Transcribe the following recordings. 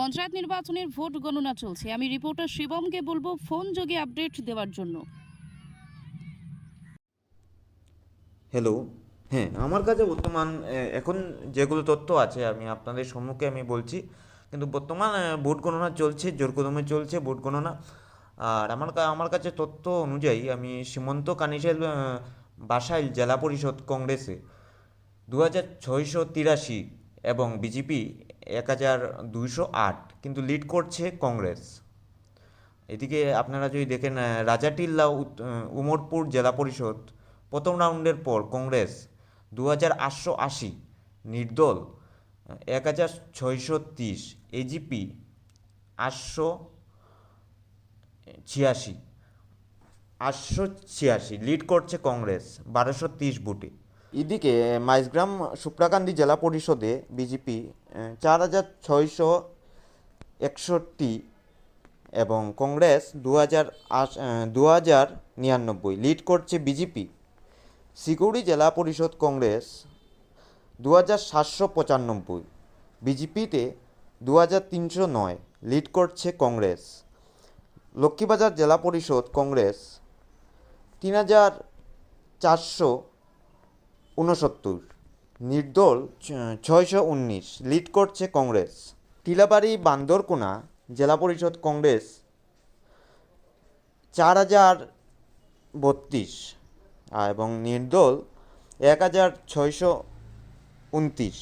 পঞ্চায়েত নির্বাচনের ভোট গণনা চলছে। আমি রিপোর্টার শিবমকে বলব ফোন যোগে আপডেট দেওয়ার জন্য। হ্যালো হ্যাঁ আমার কাছে বর্তমান এখন যেগুলো তথ্য আছে আমি আপনাদের সম্মুখে আমি বলছি। কিন্তু বর্তমান ভোট গণনা চলছে জোর কদমে চলছে ভোট গণনা। আর আমার আমার কাছে তথ্য অনুযায়ী আমি সীমন্ত কানিশেল এ, বাসাইল জেলা পরিষদ কংগ্রেসে দু হাজার ছয়শো তিরাশি এবং বিজেপি এক হাজার দুইশো আট, কিন্তু লিড করছে কংগ্রেস। এদিকে আপনারা যদি দেখেন রাজাটিল্লা উমরপুর জেলা পরিষদ প্রথম রাউন্ডের পর কংগ্রেস দু হাজার আটশো আশি নির্দল, এক হাজার ছয়শো তিরিশ এজিপি আটশো ছিয়াশি আটশো ছিয়াশি লিড করছে কংগ্রেস বারোশো তিরিশ ভোটে। এদিকে মাইজগ্রাম সুপ্রাকান্দি জেলা পরিষদে বিজেপি চার হাজার ছয়শো একষট্টি এবং কংগ্রেস দু হাজার দু হাজার নিরানব্বই লিড করছে বিজেপি। সিকুড়ি জেলা পরিষদ কংগ্রেস দু হাজার সাতশো পঁচানব্বই, বিজেপিতে দু হাজার তিনশো নয় লিড করছে কংগ্রেস। লক্ষ্মীবাজার জেলা পরিষদ কংগ্রেস তিন হাজার চারশো উনসত্তর নির্দল ছয়শো উনিশ। লিড করছে কংগ্রেস। টিলাবাড়ি, বান্দরকোনা জেলা পরিষদ কংগ্রেস, চার হাজার বত্রিশ। এবং নির্দল, এক হাজার ছয়শো উনত্রিশ।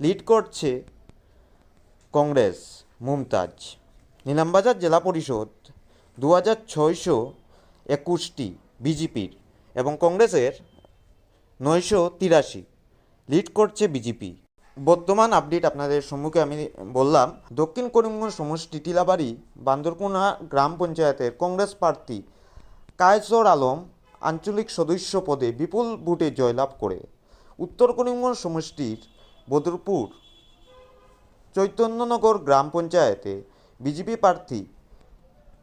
লিড করছে কংগ্রেস, মুমতাজ। নীলামবাজার জেলা পরিষদ, দু হাজার ছয়শো একুশটি বিজেপির। এবং কংগ্রেসের নয়শো তিরাশি। লিড করছে বিজেপি। বর্তমান আপডেট আপনাদের সম্মুখে আমি বললাম, দক্ষিণ করিমগঞ্জ সমষ্টি টিলাবাড়ি, বান্দরকোনা গ্রাম পঞ্চায়েতের কংগ্রেস প্রার্থী কায়সর আলম আঞ্চলিক সদস্য পদে বিপুল ভোটে জয়লাভ করে। উত্তর করিমগঞ্জ সমষ্টির বদরপুর, চৈতন্যনগর গ্রাম পঞ্চায়েতে বিজেপি প্রার্থী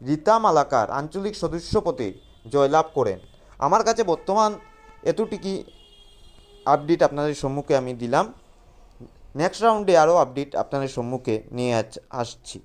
রীতা মালাকার আঞ্চলিক সদস্য পদে জয়লাভ করেন। আমার কাছে বর্তমান এতটুকুই আপডেট আপনাদের সম্মুখে আমি দিলাম। নেক্সট রাউন্ডে আরও আপডেট আপনাদের সম্মুখে নিয়ে আস- আসছি।